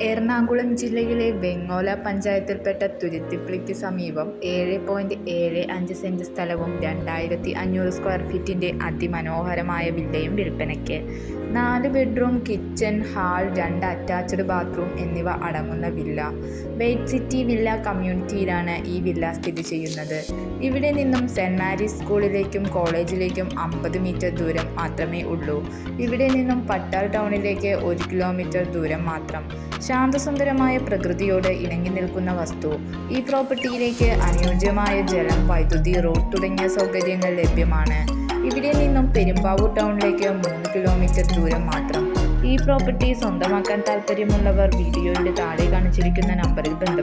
എറണാകുളം ജില്ലയിലെ വെങ്ങോല പഞ്ചായത്തിൽപ്പെട്ട തുരുത്തിപ്പള്ളിക്ക് സമീപം ഏഴ് പോയിന്റ് ഏഴ് അഞ്ച് സെന്റ് സ്ഥലവും രണ്ടായിരത്തി അഞ്ഞൂറ് സ്ക്വയർ ഫീറ്റിന്റെ അതിമനോഹരമായ വില്ലയും വിൽപ്പനയ്ക്ക്. നാല് ബെഡ്റൂം കിച്ചൺ ഹാൾ രണ്ട് അറ്റാച്ച്ഡ് ബാത്റൂം എന്നിവ അടങ്ങുന്ന വില്ല. വെയ്റ്റ് സിറ്റി വില്ല കമ്മ്യൂണിറ്റിയിലാണ് ഈ വില്ല സ്ഥിതി ചെയ്യുന്നത്. ഇവിടെ നിന്നും സെന്റ് മാരീസ് സ്കൂളിലേക്കും കോളേജിലേക്കും അമ്പത് മീറ്റർ ദൂരം മാത്രമേ ഉള്ളൂ. ഇവിടെ നിന്നും പട്ടാൾ ടൗണിലേക്ക് ഒരു കിലോമീറ്റർ ദൂരം മാത്രം. ശാന്തസുന്ദരമായ പ്രകൃതിയോട് ഇണങ്ങി നിൽക്കുന്ന വസ്തു. ഈ പ്രോപ്പർട്ടിയിലേക്ക് അനുയോജ്യമായ ജലം വൈദ്യുതി റോഡ് തുടങ്ങിയ സൗകര്യങ്ങൾ ലഭ്യമാണ്. ഇവിടെ നിന്നും പെരുമ്പാവൂർ ടൗണിലേക്ക് മൂന്ന് കിലോമീറ്റർ ദൂരം മാത്രം. ഈ പ്രോപ്പർട്ടി സ്വന്തമാക്കാൻ താല്പര്യമുള്ളവർ വീഡിയോയുടെ താഴെ കാണിച്ചിരിക്കുന്ന നമ്പറിൽ ബന്ധപ്പെടുക